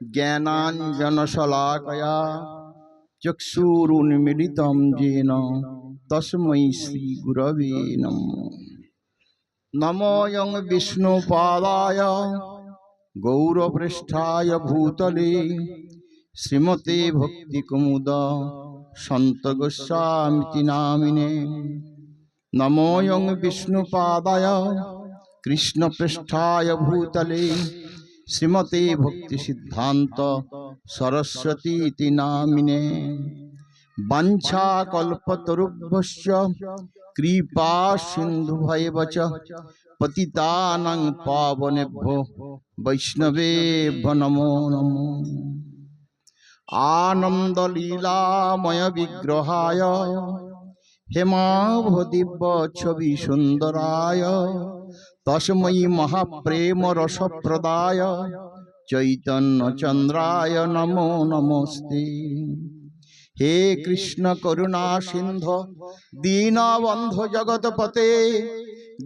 জ্ঞানাঞ্জনশলাকয়া চক্ষুরুন্মিলিতম gen তস্মৈ শ্রীগুরবে নম নময়ং বিষ্ণুপাদায় গৌরপৃষ্ঠায় ভূতলে শ্রীমতে ভক্তি কুমুদ সন্ত গোস্বামীতি নামিনে নময়ং বিষ্ণুপাদায় কৃষ্ণপৃষ্ঠায় ভূতলে শ্রীমতে ভক্তিসিদ্ধান্ত সরস্বতীতি নামিনে। বাঞ্ছাকল্পতরুভ্যশ্চ কৃপা সিন্ধুভৈব চ, পতিতানাং পাবনেভ্যো বৈষ্ণবেভ্য নমো নমো। আনন্দলীলাময় বিগ্রহায় হেমাভদিব্য ছবি সুন্দরায় তস্মৈ মহাপ্রেম রসপ্রদায় চৈতন্য চন্দ্রায় নমো নমস্তে হে কৃষ্ণ করুণা সিন্ধ দীনবন্ধ জগৎপতে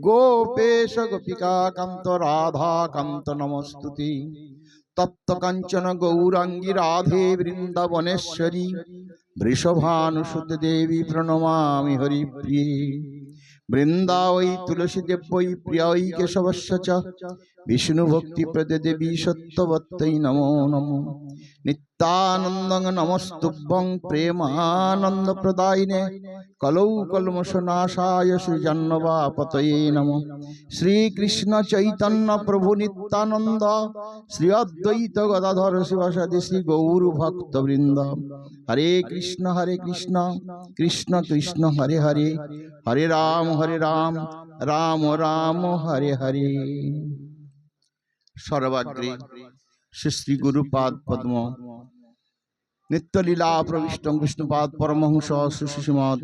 গোপেশ গোপিকা কান্ত রাধা কান্ত নমস্তুতি তপ্ত কাঞ্চন গৌরাঙ্গী রাধে বৃন্দাবনেশ্বরী বৃষভানুসুত দেবী প্রণমামি হরিপ্রিয়ে বৃন্দাবৈ তুলসী দেব্যই প্রিয়ৈ কেশবস্য চ। বিষ্ণু ভক্তি প্রদে দেবী সত্যবত্তৈ নমো নমো নিত্যানন্দং নমস্তুভ্যং প্রেমানন্দ প্রদায়িনে কলৌ কলমশনাশায় শ্রীজান্নবাপতয়ে নম শ্রীকৃষ্ণ চৈতন্য প্রভু নিত্যানন্দ শ্রী অদ্বৈত গদাধর শিবাসাদি শ্রী গৌর ভক্তবৃন্দ হরে কৃষ্ণ হরে কৃষ্ণ কৃষ্ণ কৃষ্ণ হরে হরে হরে রাম হরে রাম রাম রাম হরে হরে সর্বাগ্রে শ্রী শ্রী গুরুপাদ পদ্ম। নিত্যলীলা প্রবিষ্ট বিষ্ণুপাদ পরমহংস সুশিমদ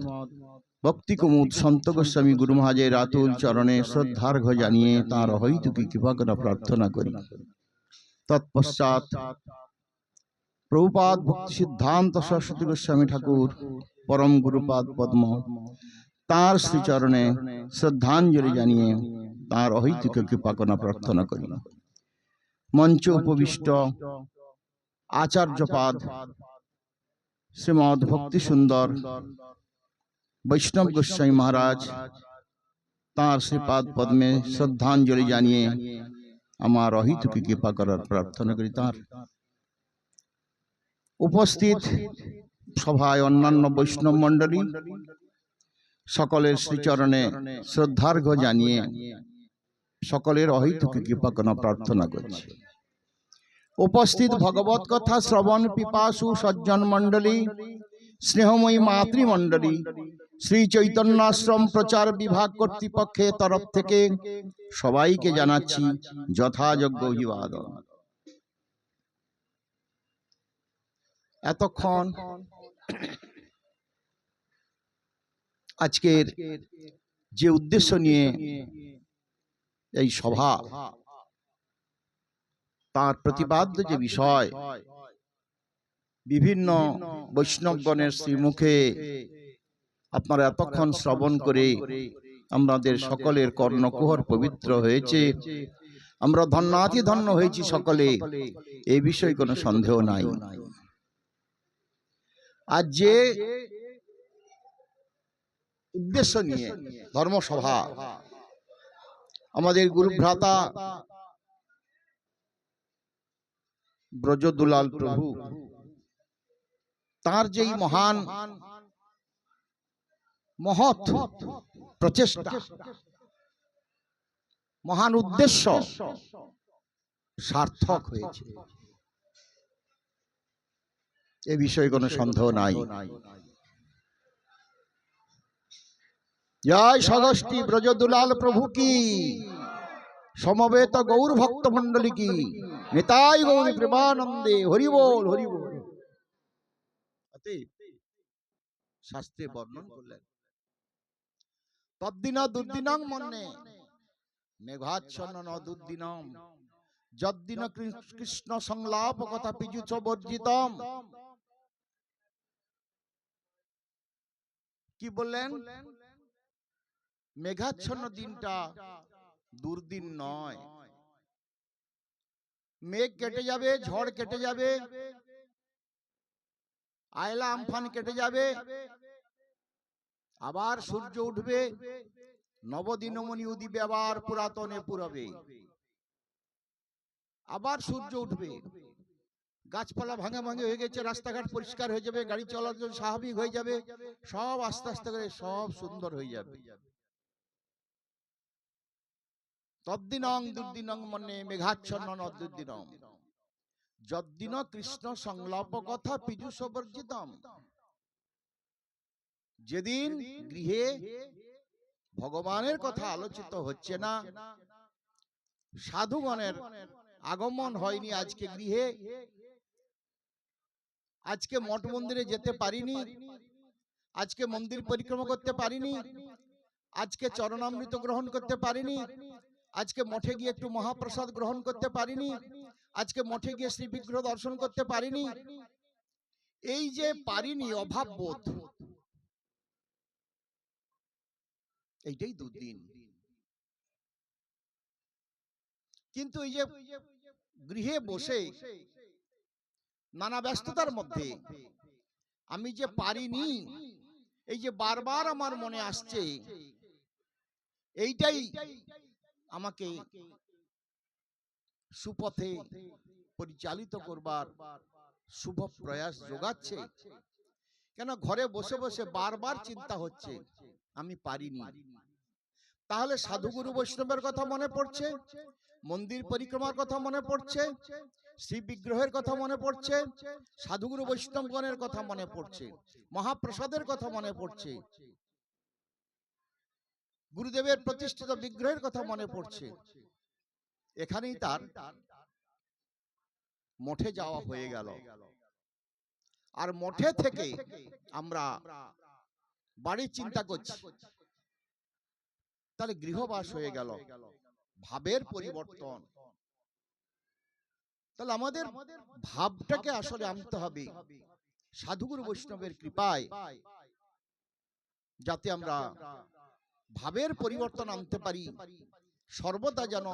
ভক্তি কুমুদ সন্ত গোস্বামী গুরু মহাজের আতুল চরণে শ্রদ্ধার্ঘ জানিয়ে তাঁর হইতুকি কৃপা করে প্রার্থনা করি। তৎপশ্চাৎ প্রভুপাদ ভক্তি সিদ্ধান্ত সরস্বতী গোস্বামী ঠাকুর পরম গুরুপাদ পদ্ম তাঁর শ্রীচরণে শ্রদ্ধাঞ্জলি জানিয়ে তাঁর অহৈতুক কৃপাকনা প্রার্থনা করি। মঞ্চ উপবিষ্ট আচার্যপাদ শ্রীমদ ভক্তি সুন্দর বৈষ্ণব গোস্বামী মহারাজ তাঁর শ্রীপাদ পদ্মে শ্রদ্ধাঞ্জলি জানিয়ে আমার অহিতুকে কৃপা করার প্রার্থনা করি তাঁর। উপস্থিত সভায় অন্যান্য বৈষ্ণব মণ্ডলী সকলের শ্রীচরণে শ্রদ্ধার্ঘ জানিয়ে সকলের অহিতুকে কৃপা করা প্রার্থনা করছি। উপস্থিত ভগবত কথা শ্রবণ পিপাসু সজ্জন মণ্ডলী স্নেহময়ী মাতৃমণ্ডলী শ্রী চৈতন্য আশ্রম প্রচার বিভাগ কর্তৃপক্ষের তরফ থেকে সবাইকে জানাচ্ছি যথাযোগ্য অভিবাদন। এতক্ষণ আজকের যে উদ্দেশ্য নিয়ে এই সভা। তার প্রতিপাদ্য যে বিষয়, বিভিন্ন বৈষ্ণবগণের শ্রীমুখে আপনারা এতক্ষণ শ্রবণ করে আমাদের সকলের কর্ণকুহর পবিত্র হয়েছে। আমরা ধন্যাতি ধন্য হয়েছি সকলে এই বিষয়ে কোনো সন্দেহ নাই। আর যে উদ্দেশ্য নিয়ে ধর্মসভা আমাদের গুরু ভ্রাতা ব্রজদুলাল প্রভু। তার যেই মহান মহৎ প্রচেষ্টা, মহান উদ্দেশ্য, সার্থক হয়েছে। এ বিষয়ে কোনো সন্দেহ নাই। জয় সগষ্টি ব্রজদুলাল প্রভু কি? সমবেত গৌর ভক্ত মন্ডলী কি? নেতাই গৌরী প্রেমানন্দে, হরি বল হরি বল। শাস্ত্রে বর্ণন করলেন। তদ্দিন দুর্দিনং মন্যে, মেঘাচ্ছন্ন ন দুর্দিনম। যদ্দিন কৃষ্ণ সংলাপ কথা পিজুচ বর্জিতম। কি বললেন? মেঘাচ্ছন্ন দিনটা দুর্দিন নয়। মেঘ কেটে যাবে ঝড় কেটে যাবে। আয়লা আমফান কেটে যাবে। আবার সূর্য উঠবে নবদিনমণি উদিবে আবার পুরাতনে পুরবে। আবার সূর্য উঠবে। গাছপালা ভাঙে ভাঙে হয়ে গেছে রাস্তাঘাট পরিষ্কার হয়ে যাবে গাড়ি চলাচল স্বাভাবিক হয়ে যাবে। সব আস্তে আস্তে করে সব সুন্দর হয়ে যাবে। তদ্দিনং দুর্দিনং মনে মেঘাচ্ছন্ন নদ্দুর্দিনম যদ্দিন কৃষ্ণ সংলাপ কথা পীযুষ বর্জিতম যেদিন গৃহে ভগবানের কথা আলোচিত হচ্ছে না সাধুগণের আগমন হয়নি আজকে গৃহে। আজকে মঠ মন্দিরে যেতে পারিনি। আজকে মন্দির পরিক্রমা করতে পারিনি। আজকে চরণামৃত গ্রহণ করতে পারিনি। আজকে মঠে গিয়ে একটু মহাপ্রসাদ গ্রহণ করতে পারিনি। আজকে মঠে গিয়ে শ্রী বিগ্রহ দর্শন করতে পারিনি। এই যে পারিনি অভাব বোধ এইটাই দুদিন। কিন্তু এই যে গৃহে বসে নানা ব্যস্ততার মধ্যে আমি যে পারিনি এই যে বারবার আমার মনে আসছে এইটাই আমাকে সুপথে পরিচালিত করবার শুভ প্রয়াস যোগাচ্ছে। কেন ঘরে বসে বসে বারবার চিন্তা হচ্ছে আমি পারিনি। তাহলে সাধুগুরু বৈষ্ণবের কথা মনে পড়ছে? মন্দির পরিক্রমার কথা মনে পড়ছে? শ্রী বিগ্রহের কথা মনে পড়ছে? সাধুগুরু বৈষ্ণবগণের কথা মনে পড়ছে? মহাপ্রসাদের কথা মনে পড়ছে। গুরুদেবের প্রতিষ্ঠিত বিগ্রহের কথা মনে পড়ছে। এখানেই তার মঠে যাওয়া হয়ে গেল। আর মঠে থেকে আমরা বাড়ির চিন্তা করছি। তাহলে গৃহবাস হয়ে গেল। ভাবের পরিবর্তন। তাহলে আমাদের ভাবটাকে আসলে আনতে হবে। সাধুগুরু বৈষ্ণবের কৃপায় যাতে আমরা ভাবের পরিবর্তন আনতে পারি সর্বদা যেন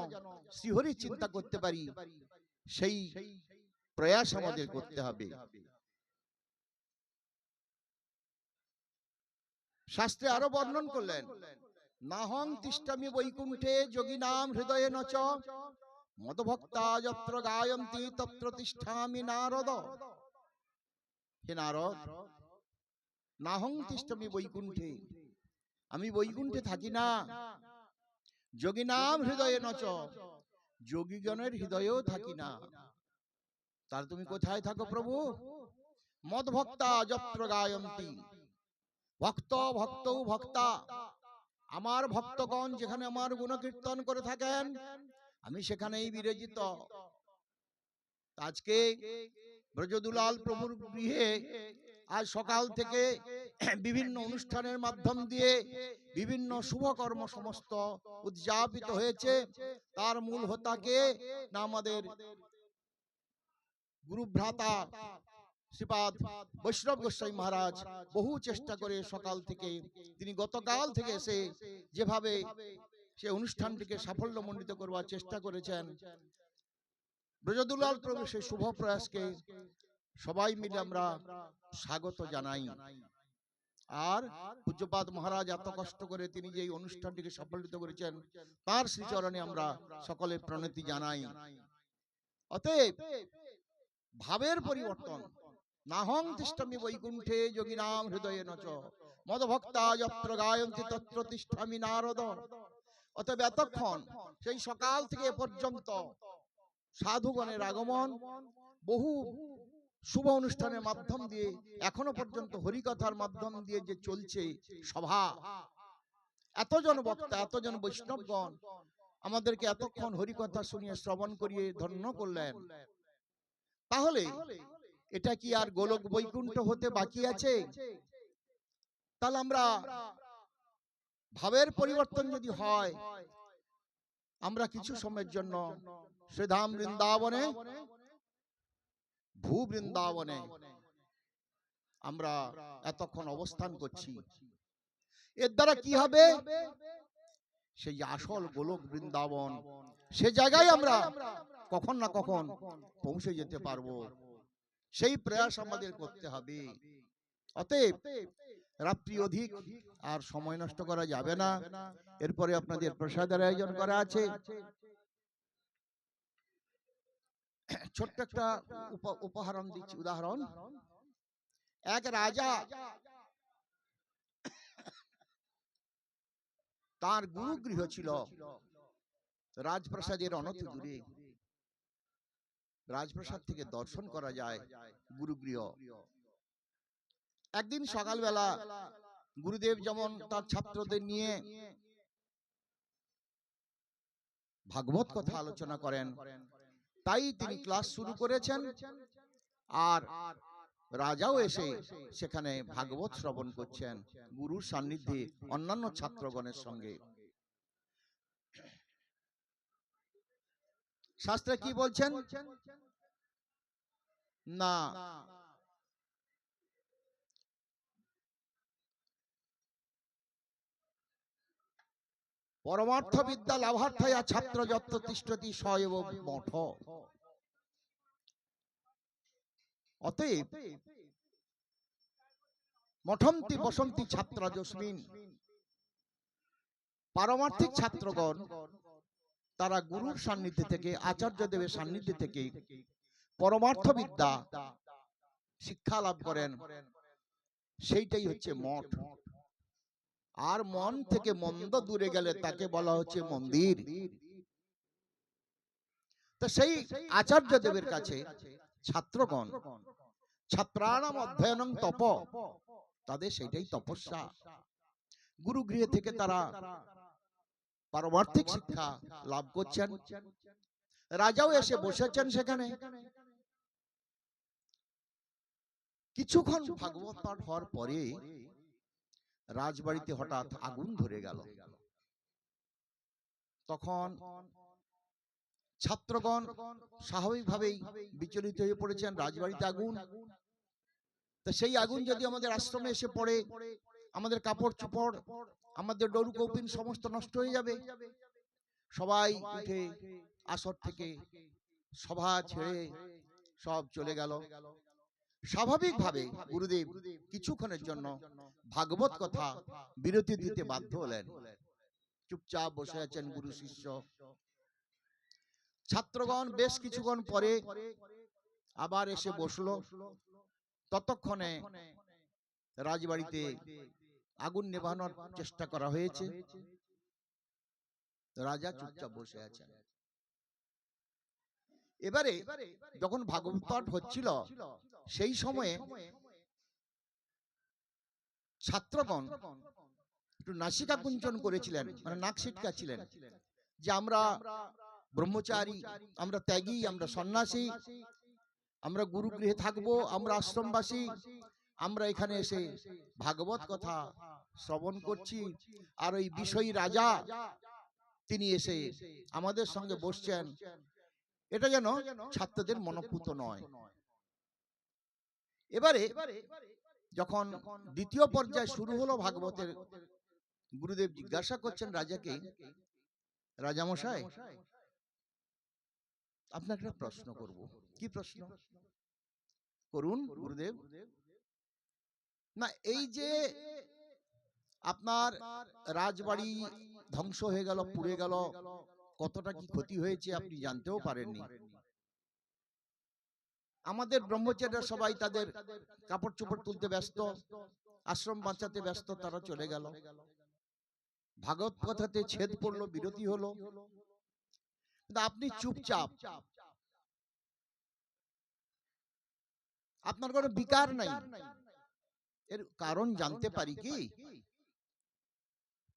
শ্রীহরি চিন্তা করতে পারি সেই প্রয়াস আমাদের করতে হবে। শাস্ত্রে আরও বর্ণন করলেন নাহং তিষ্টামি বৈকুণ্ঠে যোগী নাম হৃদয়ে নচ মদভক্তা যত্র গায়ন্তি তত্র তিষ্ঠামি নারদ। হে নারদ নাহং তিষ্টামি বৈকুণ্ঠে আমি বৈকুণ্ঠে থাকি না। যোগী নাম হৃদয়ে নচ। যোগীগণের হৃদয়েও থাকি না। তার তুমি কোথায় থাকো প্রভু? মদ ভক্তা যত্র গায়ন্তি। ভক্ত ভক্ত ভক্তা আমার ভক্তগণ যেখানে আমার গুণকীর্তন করে থাকেন আমি সেখানেই বিরজিত। আজকে ব্রজদুলাল প্রভুর গৃহে আজ সকাল থেকে বিভিন্ন অনুষ্ঠানের মাধ্যম দিয়ে বিভিন্ন শুভকর্ম সমস্ত উদযাপিত হয়েছে। তার মূল হোতাকে না আমাদের গুরুভ্রাতা শ্রীপাদ বৈষ্ণব গোস্বাই মহারাজ বহু চেষ্টা করে সকাল থেকে, তিনি গতকাল থেকে এসে যেভাবে সে অনুষ্ঠানটিকে সাফল্যমণ্ডিত করবার চেষ্টা করেছেন। ব্রজদুলাল প্রভু সেই শুভ প্রয়াসকে সবাই মিলে আমরা স্বাগত জানাই। আর পূজ্যপাদ মহারাজ এত কষ্ট করে তিনি যে অনুষ্ঠানটিকে সাফল্যিত করেছেন, তার শ্রীচরণে আমরা সকলে প্রণতি জানাই। অতএব, ভাবের পরিবর্তন, নাহং তিষ্ঠামি বৈকুণ্ঠে যোগী নাম হৃদয়ে নচ, মদভক্তা যত্র গায়ন্তি তত্র তিষ্ঠামি নারদ। অতএব এতক্ষণ, সেই সকাল থেকে পর্যন্ত সাধুগণের আগমন, বহু শুভ অনুষ্ঠানের মাধ্যম দিয়ে, এখনও পর্যন্ত হরিকথার মাধ্যম দিয়ে যে চলছে সভা। এতজন বক্তা, এতজন বৈষ্ণবগণ আমাদেরকে এতক্ষণ হরিকথা শুনিয়ে শ্রবণ করিয়ে ধন্য করলেন। তাহলে এটা কি আর গোলক বৈকুণ্ঠ হতে বাকি আছে? তাহলে আমরা ভাবের পরিবর্তন যদি হয়, আমরা কিছু সময়ের জন্য শ্রীধাম বৃন্দাবনে ভূ বৃন্দাবনে আমরা এতক্ষণ অবস্থান করছি। এর দ্বারা কি হবে? সেই আসল গোলক বৃন্দাবন। সে জায়গায় আমরা কখন না কখন পৌঁছে যেতে পারব। সেই প্রয়াস আমাদের করতে হবে। অতএব রাত্রি অধিক আর সময় নষ্ট করা যাবে না। এরপরে আপনাদের প্রসাদের আয়োজন করা আছে। ছোট্ট একটা উপ- উপহারণ দিচ্ছি। উদাহরণ, এক রাজা তার গুরুগৃহ ছিল রাজপ্রাসাদের অনত দূরে। রাজপ্রাসাদ থেকে দর্শন করা যায় গুরুগৃহ। একদিন সকালবেলা গুরুদেব যেমন তার ছাত্রদের নিয়ে ভাগবত কথা আলোচনা করেন তাই তিনি ক্লাস শুরু করেছেন। আর রাজাও এসে সেখানে ভাগবত শ্রবণ করছেন গুরুর সান্নিধ্যে অন্যান্য ছাত্রগণের সঙ্গে। শাস্ত্রে কি বলছেন? না। পরমার্থ বিদ্যা লাভার্থয়া ছাত্র যত্র তিষ্ঠতি সয়ব মঠ। অতএব মঠন্তি বসন্তি ছাত্রা যস্মিন পারমার্থিক ছাত্রগণ তারা গুরুর সান্নিধ্যে থেকে আচার্য দেবের সান্নিধ্যে থেকে পরমার্থ বিদ্যা শিক্ষা লাভ করেন। সেইটাই হচ্ছে মঠ। আর মন থেকে মন্দ দূরে গেলে তাকে বলা হচ্ছে মন্দির। তো সেই আচার্য দেবের কাছে ছাত্রগণ ছাত্রানাম অধ্যয়নং তপ তাদের সেটাই তপস্যা। গুরুগৃহে থেকে তারা পারমার্থিক শিক্ষা লাভ করছেন। রাজাও এসে বসেছেন সেখানে। কিছুক্ষণ ভাগবত পাঠ হওয়ার পরে রাজবাড়িতে হঠাৎ আগুন ধরে গেল। তখন ছাত্রগণ স্বাভাবিকভাবেই বিচলিত হয়ে পড়েছেন রাজবাড়িতে আগুন। তা সেই আগুন যদি আমাদের আশ্রমে এসে পড়ে আমাদের কাপড় চোপড় আমাদের ডরু কৌপিন সমস্ত নষ্ট হয়ে যাবে। সবাই উঠে আসর থেকে সভা ছেড়ে সব চলে গেল। স্বাভাবিকভাবে গুরুদেব কিছুক্ষণের জন্য ভাগবত কথা বিরতি দিতে বাধ্য হলেন। চুপচাপ বসে আছেন গুরু শিষ্য। ছাত্রগণ বেশ কিছুক্ষণ পরে আবার এসে বসল। ততক্ষণে রাজবাড়িতে আগুন নেভানোর চেষ্টা করা হয়েছে। রাজা চুপচাপ বসে আছেন। এবারে যখন ভাগবত পাঠ হচ্ছিল সেই সময়ে ছাত্রগণ একটু নাসিকা কুঞ্চন করেছিলেন মানে নাক ছিটকাছিলেন যে আমরা ব্রহ্মচারী, আমরা ত্যাগী, আমরা সন্ন্যাসী, আমরা গুরু গৃহে থাকব, আমরা আশ্রমবাসী, আমরা এখানে এসে ভাগবত কথা শ্রবণ করছি, আর ওই বিষয়ী রাজা তিনি এসে আমাদের সঙ্গে বসছেন। এটা যেন ছাত্রদের মনোপুত নয়। এবারে যখন দ্বিতীয় পর্যায় শুরু হলো ভাগবতের গুরুদেব জিজ্ঞাসা করছেন রাজাকে রাজামশাই আপনাকে একটা প্রশ্ন করব। কি প্রশ্ন? করুন গুরুদেব না এই যে আপনার রাজবাড়ি ধ্বংস হয়ে গেল পুড়ে গেল কতটা কি ক্ষতি হয়েছে আপনি জানতেও পারেননি। আমাদের ব্রহ্মচারীরা সবাই তাদের কাপড় চোপড় তুলতে ব্যস্ত আশ্রম বাঁচাতে ব্যস্ত তারা চলে গেল। ভাগবত কথাতে ছেদ পড়ল বিরতি হলো। আপনি চুপচাপ। আপনার কোনো বিকার নাই। এর কারণ জানতে পারি কি?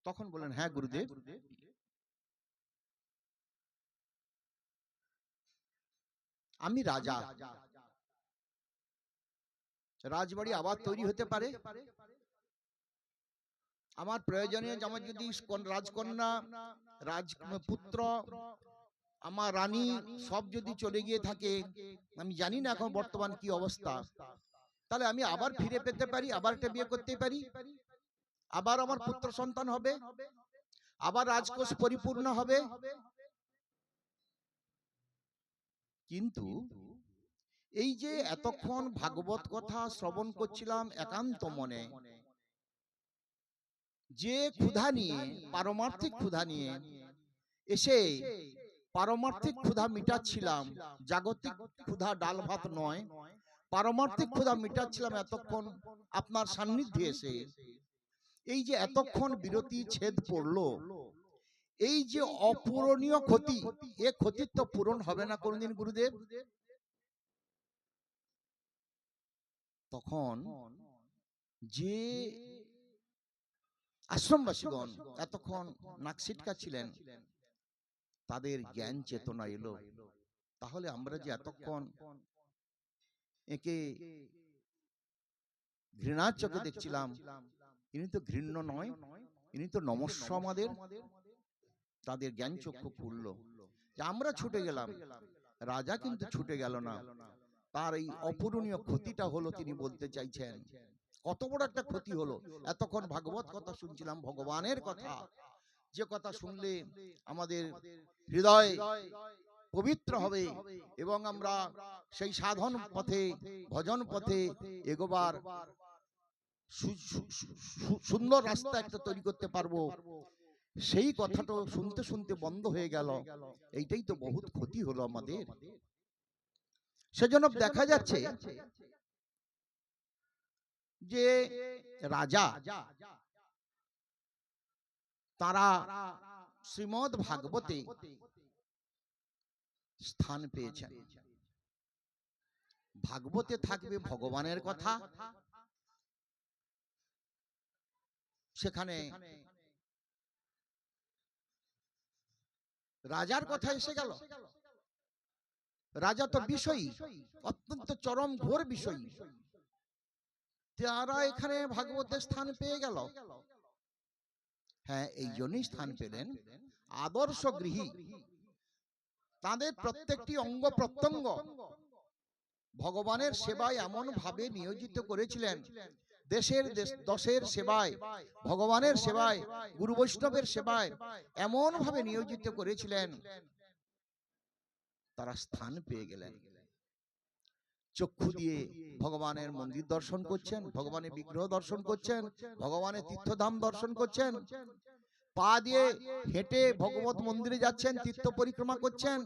তখন বলেন হ্যাঁ গুরুদেব। আমি রাজা। রাজবাড়ি আবার তৈরি হতে পারে? আমার প্রয়োজনীয় আমার যদি কন- রাজকন্যা রাজপুত্র আমার রানী সব যদি চলে গিয়ে থাকে আমি জানি না এখন বর্তমান কি অবস্থা। তাহলে আমি আবার ফিরে পেতে পারি? আবার একটা বিয়ে করতে পারি? আবার আমার পুত্র সন্তান হবে? আবার রাজকোষ পরিপূর্ণ হবে? কিন্তু এই যে এতক্ষণ ভাগবত কথা শ্রবণ করছিলাম একান্ত মনে। যে ক্ষুধা নিয়ে পারমার্থিক ক্ষুধা নিয়ে এসে পারমার্থিক ক্ষুধা মিটাচ্ছিলাম। জাগতিক ক্ষুধা ডাল ভাত নয়। পারমার্থিক ক্ষুধা মিটাচ্ছিলাম এতক্ষণ আপনার সান্নিধ্যে এসে। এই যে এতক্ষণ বিরতি ছেদ পড়ল। এই যে অপূরণীয় ক্ষতি এ ক্ষতির তো পূরণ হবে না কোনদিন গুরুদেব। তখন যে আশ্রমবাসীগণ এতক্ষণ নাকসিটকা ছিলেন তাদের জ্ঞান চেতনা এলো। তাহলে আমরা যে এতক্ষণ একে ঘৃণার চোখে দেখছিলাম ইনি তো ঘৃণ্য নয় ইনি তো নমস্য আমাদের তাদের জ্ঞান চক্ষু খুলল। আমরা ছুটে গেলাম রাজা কিন্তু ছুটে গেল না। তার এই অপূরণীয় ক্ষতিটা হলো তিনি বলতে চাইছেন। কত বড় একটা ক্ষতি হলো। এতক্ষণ ভাগবত কথা শুনছিলাম ভগবানের কথা। যে কথা শুনলে আমাদের হৃদয় পবিত্র হবে এবং আমরা সেই সাধন পথে ভজন পথে এগোবার সুন্দর রাস্তা একটা তৈরি করতে পারব। সেই কথাটা শুনতে শুনতে বন্ধ হয়ে গেল। এইটাই তো বহুত ক্ষতি হলো আমাদের। সেজন্য দেখা যাচ্ছে যে রাজা তারা শ্রীমদ ভাগবতে স্থান পেয়েছেন। ভাগবতে থাকবে ভগবানের কথা। সেখানে রাজার কথা এসে গেল। রাজা তো বিষয়ী অত্যন্ত চরম ঘোর বিষয়ী। তারা এখানে ভাগবতের স্থান পেয়ে গেল। হ্যাঁ এই জন্যই স্থান পেলেন আদর্শ গৃহী। তাদের প্রত্যেকটি অঙ্গ প্রত্যঙ্গ ভগবানের সেবায় এমন ভাবে নিয়োজিত করেছিলেন। দেশের দশের সেবায় ভগবানের সেবায় গুরু বৈষ্ণবের সেবায় এমন ভাবে নিয়োজিত করেছিলেন। তারা স্থান পেয়ে গেলেন। চক্ষু দিয়ে ভগবানের মন্দির দর্শন করছেন ভগবানের বিগ্রহ দর্শন করছেন ভগবানের তীর্থধাম দর্শন করছেন। পা দিয়ে হেঁটে ভগবত মন্দিরে যাচ্ছেন তীর্থ পরিক্রমা করছেন।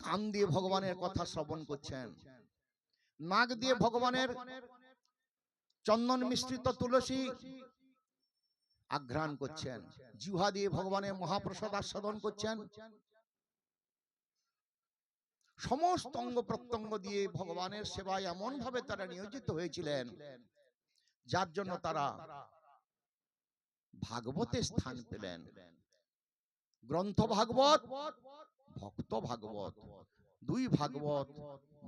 কান দিয়ে ভগবানের কথা শ্রবণ করছেন। নাক দিয়ে ভগবানের চন্দন মিশ্রিত তুলসী আঘ্রাণ করছেন। জিহ্বা দিয়ে ভগবানের মহাপ্রসাদ আস্বাদন করছেন। সমস্ত অঙ্গ প্রত্যঙ্গ দিয়ে ভগবানের সেবায় এমন ভাবে তারা নিয়োজিত হয়েছিলেন, যার জন্য তারা ভাগবতে স্থান পেলেন। গ্রন্থ ভাগবত, ভক্ত ভাগবত, দুই ভাগবত,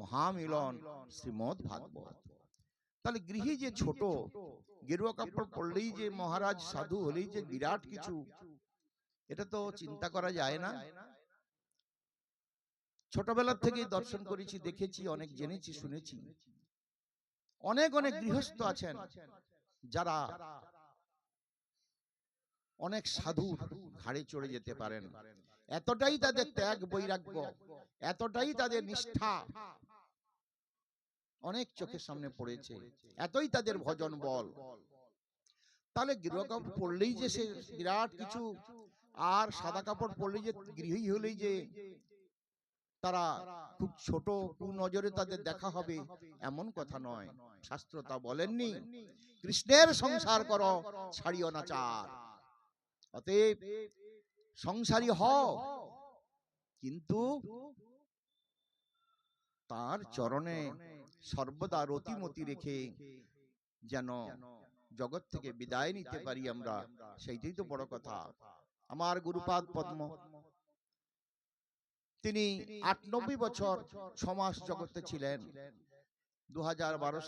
মহামিলন, শ্রীমদ ভাগবত। তাহলে গৃহে যে ছোট গেরুয়া কাপড় পরলেই যে মহারাজ সাধু হলেই যে বিরাট কিছু এটা তো চিন্তা করা যায় না। ছোটবেলার থেকেই দর্শন করেছি দেখেছি অনেক জেনেছি শুনেছি। অনেক অনেক গৃহস্থ আছেন যারা অনেক সাধু ঘাড়ে চড়ে যেতে পারেন। এতটাই তাদের ত্যাগ বৈরাগ্য। এতটাই তাদের নিষ্ঠা। অনেক চোখের সামনে পড়েছে। এতই তাদের ভজন বল। তাহলে গৃহ কাপড় পরলেই যে সে বিরাট কিছু আর সাদা কাপড় পরলেই যে গৃহী হলেই যে তারা খুব ছোট নজরে তাদের দেখা হবে। এমন কথা নয়। শাস্ত্র তা বলেননি। কৃষ্ণের সংসার কর ছাড়িও না চার অতএব সংসারী হও কিন্তু তার চরণে সর্বদা রতিমতি রেখে যেন জগৎ থেকে বিদায় নিতে পারি আমরা সেইটাই তো বড় কথা। আমার গুরুপাদ পদ্ম তিনি আটানব্বই বছর সমাজ জগতে ছিলেন। দু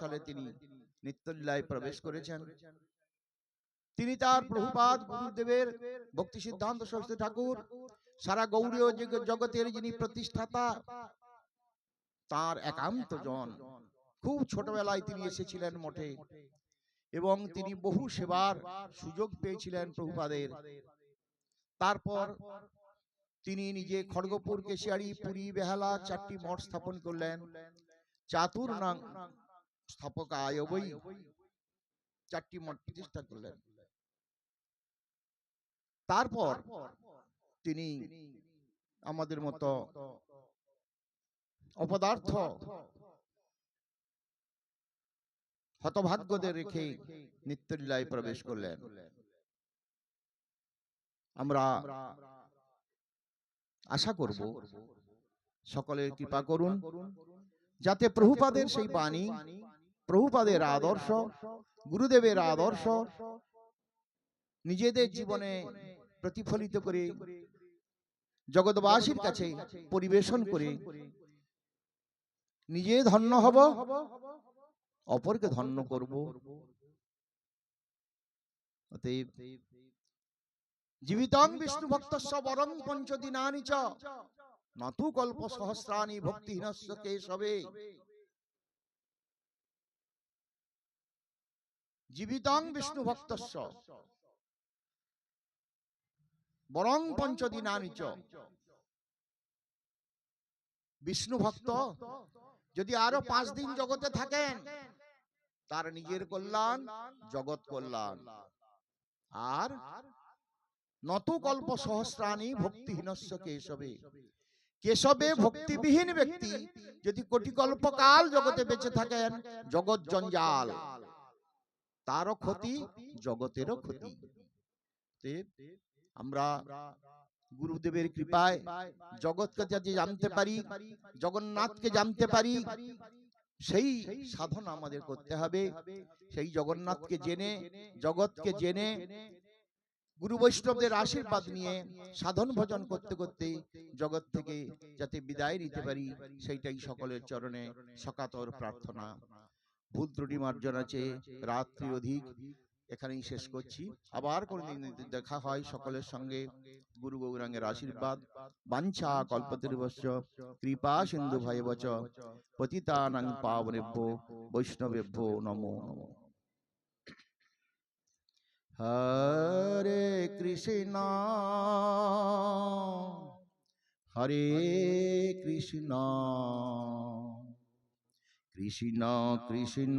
সালে তিনি নিত্যলীলায় প্রবেশ করেছেন। তিনি তার প্রভুপাদ গুরুদেবের ভক্তি সিদ্ধান্ত সরস্বতী ঠাকুর সারা গৌরীয় জগতের যিনি প্রতিষ্ঠাতা তার একান্ত জন। খুব ছোটবেলায় তিনি এসেছিলেন মঠে এবং তিনি বহু সেবার সুযোগ পেয়েছিলেন প্রভুপাদের। তারপর তিনি নিজে খড়গপুর, কেশিয়ারি, পুরী, বেহালা চারটি মঠ স্থাপন করলেন। চাতুর নাম স্থাপক আয়বই চারটি মঠ প্রতিষ্ঠা করলেন। তারপর তিনি আমাদের মতো অপদার্থ হতভাগ্যদের রেখে নিত্যলীলায় প্রবেশ করলেন। আমরা আশা করব সকলের কৃপা করুন যাতে প্রভুপাদের সেই বাণী প্রভুপাদের আদর্শ গুরুদেবের আদর্শ নিজেদের জীবনে প্রতিফলিত করে জগৎবাসীর কাছে পরিবেশন করে নিজে ধন্য হব। অপরকে ধন্য করব। অতএব জীবিতং বিষ্ণু ভক্তস্য বরং পঞ্চদিনানি চ। নতু কল্প সহস্রাণি ভক্তিহীনস্য কেশবে। জীবিতং বিষ্ণু ভক্তস্য বরং পঞ্চদিনানি চ। বিষ্ণু ভক্ত যদি আরও পাঁচ দিন জগতে থাকেন তার নিজের কল্যাণ জগৎ কল্যাণ। আর নত কল্প সহস্রাণী ভক্তিহীনস্য কেশবে। কেশবে। ভক্তিবিহীন ব্যক্তি। যদি কোটি কল্প কাল জগতে বেঁচে থাকেন জগৎ জঞ্জাল। তারও ক্ষতি জগতেরও ক্ষতি। আমরা গুরুদেবের কৃপায় জগৎকে যাতে জানতে পারি জগন্নাথকে জানতে পারি সেই সাধনা আমাদের করতে হবে সেই জগন্নাথকে জেনে জগৎকে জেনে গুরু বৈষ্ণবদের আশীর্বাদ নিয়ে সাধন ভজন করতে করতে জগৎ থেকে যাতে বিদায় নিতে পারি সেইটাই সকলের চরণে সকাতর প্রার্থনা। ভুল ত্রুটি মার্জন আছে রাত্রি অধিক এখানেই শেষ করছি। আবার কোনদিন দেখা হয় সকলের সঙ্গে। গুরু গৌরাঙ্গের আশীর্বাদ। বাঞ্ছা কল্পতির্বশ্য কৃপা সিন্ধু ভাই ভয়বচ পতিতানাং পাবনেভ্য। বৈষ্ণবেভ্য নমো। নমো। হরে কৃষ্ণ। হরে কৃষ্ণ। কৃষ্ণ কৃষ্ণ।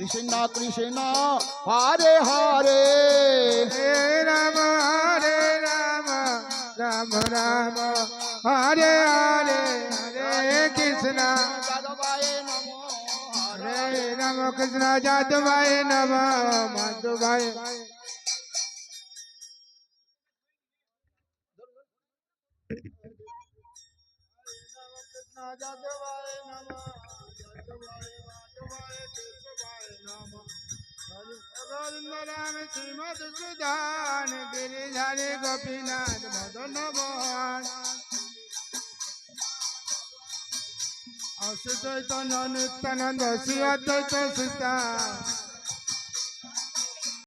কৃষ্ণ কৃষ্ণ হরে হরে হরে রাম হরে রাম রাম রাম হরে হরে হরে কৃষ্ণ যাদবায় নমো হরে হরে রাম কৃষ্ণ যাদবায় নম মাধবায় গোবিন্দ রাম শ্রীমদ সুদান গিরিধারী গোপীনাথ মদন বন অসুচৈতন্য নিত্যানন্দ শ্রী অদ্বৈত সুতা।